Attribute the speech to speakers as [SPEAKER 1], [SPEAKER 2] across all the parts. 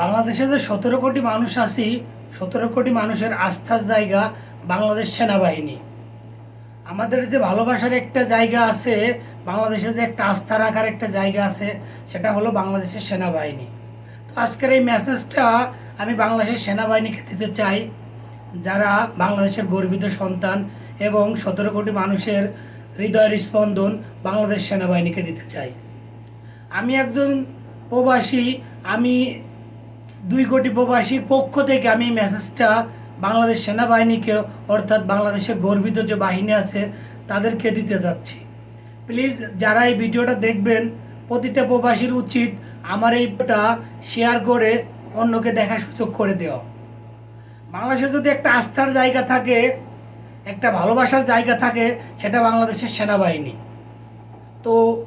[SPEAKER 1] বাংলাদেশে যে সতেরো কোটি মানুষ আছি, সতেরো কোটি মানুষের আস্থার জায়গা বাংলাদেশ সেনাবাহিনী। আমাদের যে ভালোবাসার একটা জায়গা আছে, বাংলাদেশে যে একটা আস্থা রাখার একটা জায়গা আছে, সেটা হলো বাংলাদেশের সেনাবাহিনী। তো আজকের এই মেসেজটা আমি বাংলাদেশের সেনাবাহিনীকে দিতে চাই, যারা বাংলাদেশের গর্বিত সন্তান এবং সতেরো কোটি মানুষের হৃদয়ের স্পন্দন বাংলাদেশ সেনাবাহিনীকে দিতে চাই। আমি একজন প্রবাসী, আমি দুই কোটি প্রবাসীর পক্ষ থেকে আমি মেসেজটা বাংলাদেশ সেনাবাহিনীকে, অর্থাৎ বাংলাদেশের গর্বিত যে বাহিনী আছে, তাদেরকে দিতে যাচ্ছি। প্লিজ যারা এই ভিডিওটা দেখবেন, প্রতিটা প্রবাসীর উচিত আমার এইটা শেয়ার করে অন্যকে দেখার সুযোগ করে দেওয়া। বাংলাদেশে যদি একটা আস্থার জায়গা থাকে, একটা ভালোবাসার জায়গা থাকে, সেটা বাংলাদেশের সেনাবাহিনী। তো,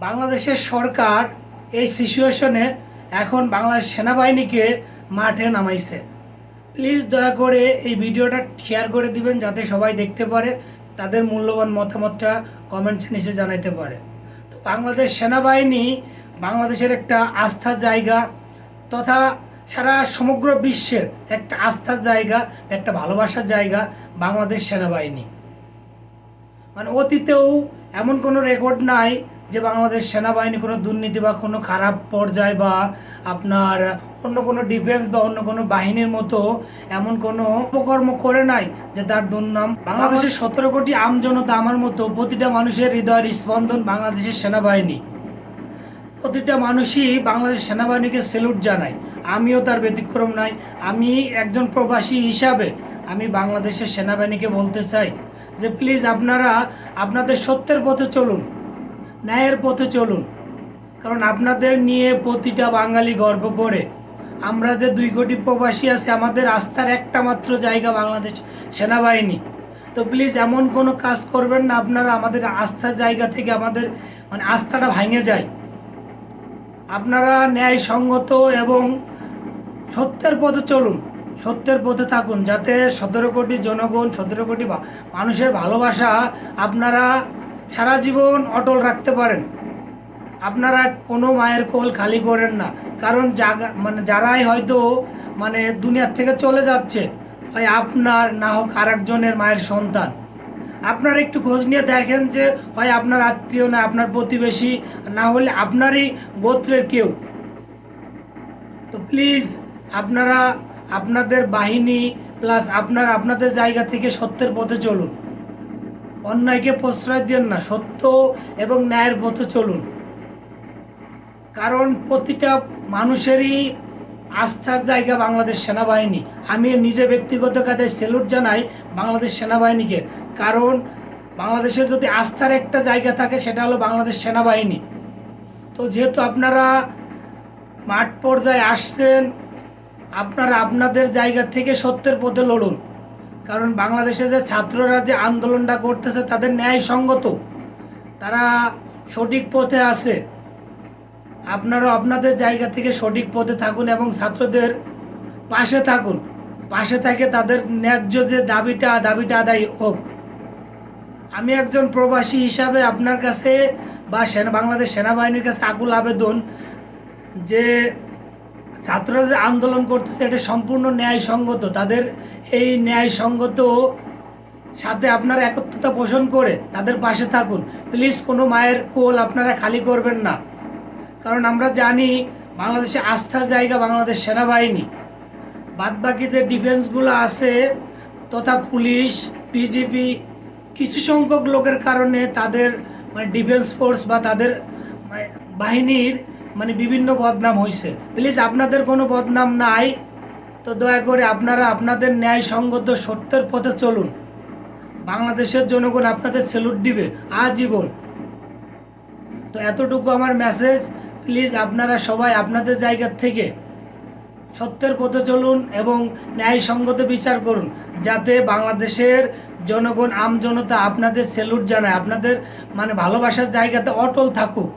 [SPEAKER 1] বাংলাদেশের সরকার এই সিচুয়েশনে এখন বাংলাদেশ সেনাবাহিনীকে মাঠে নামাইছে। প্লিজ দয়া করে এই ভিডিওটা শেয়ার করে দিবেন যাতে সবাই দেখতে পারে, তাদের মূল্যবান মতামতটা কমেন্টস নিচে জানাইতে পারে। তো বাংলাদেশ সেনাবাহিনী বাংলাদেশের একটা আস্থার জায়গা তথা সারা সমগ্র বিশ্বের একটা আস্থার জায়গা, একটা ভালোবাসার জায়গা বাংলাদেশ সেনাবাহিনী। মানে অতীতেও এমন কোনো রেকর্ড নাই যে বাংলাদেশ সেনাবাহিনী কোনো দুর্নীতি বা কোনো খারাপ পর্যায়ে বা আপনার অন্য কোনো ডিফেন্স বা অন্য কোনো বাহিনীর মতো এমন কোনো উপকর্ম করে নাই যে তার দুর্নাম বাংলাদেশের সতেরো কোটি আমজনতা আমার মতো প্রতিটা মানুষের হৃদয়ের স্পন্দন বাংলাদেশের সেনাবাহিনী। প্রতিটা মানুষই বাংলাদেশ সেনাবাহিনীকে সেলুট জানায়। আমিও তার ব্যতিক্রম নাই। আমি একজন প্রবাসী হিসাবে আমি বাংলাদেশের সেনাবাহিনীকে বলতে চাই যে প্লিজ আপনারা আপনাদের সত্যের পথে চলুন। ন্যায়ের পথে চলুন। কারণ আপনাদের নিয়ে প্রতিটা বাঙালি গর্ব করে। আমরা যে দুই কোটি প্রবাসী আছে, আমাদের আস্থার একটা মাত্র জায়গা বাংলাদেশ সেনাবাহিনী। তো প্লিজ এমন কোনো কাজ করবেন না, আপনারা আমাদের আস্থার জায়গা থেকে আমাদের মানে আস্থাটা ভাঙে যায়। আপনারা ন্যায়সঙ্গত এবং সত্যের পথে চলুন, সত্যের পথে থাকুন, যাতে সতেরো কোটি জনগণ, সতেরো কোটি মানুষের ভালোবাসা আপনারা সারা জীবন অটল রাখতে পারেন। আপনারা কোনো মায়ের কোল খালি করেন না। কারণ জাগা মানে যারাই হয়তো মানে দুনিয়ার থেকে চলে যাচ্ছে হয় আপনার না হোক আরেকজনের মায়ের সন্তান। আপনারা একটু খোঁজ নিয়ে দেখেন যে, হয় আপনার আত্মীয় না আপনার প্রতিবেশী, না হলে আপনারই গোত্রের কেউ। তো প্লিজ আপনারা আপনাদের বাহিনী প্লাস আপনার আপনাদের জায়গা থেকে সত্যের পথে চলুন। অন্যায়কে প্রশ্রয় দেন না, সত্য এবং ন্যায়ের পথে চলুন। কারণ প্রতিটা মানুষেরই আস্থার জায়গা বাংলাদেশ সেনাবাহিনী। আমি নিজে ব্যক্তিগত কাজে সেলুট জানাই বাংলাদেশ সেনাবাহিনীকে। কারণ বাংলাদেশে যদি আস্থার একটা জায়গা থাকে, সেটা হলো বাংলাদেশ সেনাবাহিনী। তো যেহেতু আপনারা মাঠ পর্যায়ে আসছেন, আপনারা আপনাদের জায়গা থেকে সত্যের পথে লড়ুন। কারণ বাংলাদেশে যে ছাত্ররা যে আন্দোলনটা করতেছে তাদের ন্যায়সঙ্গত, তারা সঠিক পথে আছে। আপনারা আপনাদের জায়গা থেকে সঠিক পথে থাকুন এবং ছাত্রদের পাশে থাকুন। পাশে থাকে তাদের ন্যায্য যে দাবিটা দাবিটা আদায় হোক। আমি একজন প্রবাসী হিসাবে আপনার কাছে বা সেনা, বাংলাদেশ সেনাবাহিনীর কাছে আকুল আবেদন যে ছাত্ররা যে আন্দোলন করতেছে, এটা সম্পূর্ণ ন্যায়সঙ্গত। তাদের এই ন্যায়সঙ্গত সাথে আপনারা একত্রতা পোষণ করে তাদের পাশে থাকুন। প্লিজ, কোনো মায়ের কোল আপনারা খালি করবেন না। কারণ আমরা জানি, বাংলাদেশে আস্থার জায়গা বাংলাদেশ সেনাবাহিনী। বাদবাকি যে ডিফেন্সগুলো আছে, তথা পুলিশ বিজেপি কিছু সংখ্যক লোকের কারণে তাদের মানে ডিফেন্স ফোর্স বা তাদের মানে বাহিনীর মানে বিভিন্ন বদনাম হয়েছে প্লিজ, আপনাদের কোনো বদনাম নাই। তো দয়া করে আপনারা আপনাদের ন্যায়সঙ্গত সত্যের পথে চলুন। বাংলাদেশের জনগণ আপনাদের সেলুট দিবে আজীবন। তো এতটুকু আমার মেসেজ প্লিজ, আপনারা সবাই আপনাদের জায়গার থেকে সত্যের পথে চলুন এবং ন্যায়সঙ্গত বিচার করুন, যাতে বাংলাদেশের জনগণ আমজনতা আপনাদের সেলুট জানায়। আপনাদের মানে ভালোবাসার জায়গাতে অটল থাকুক।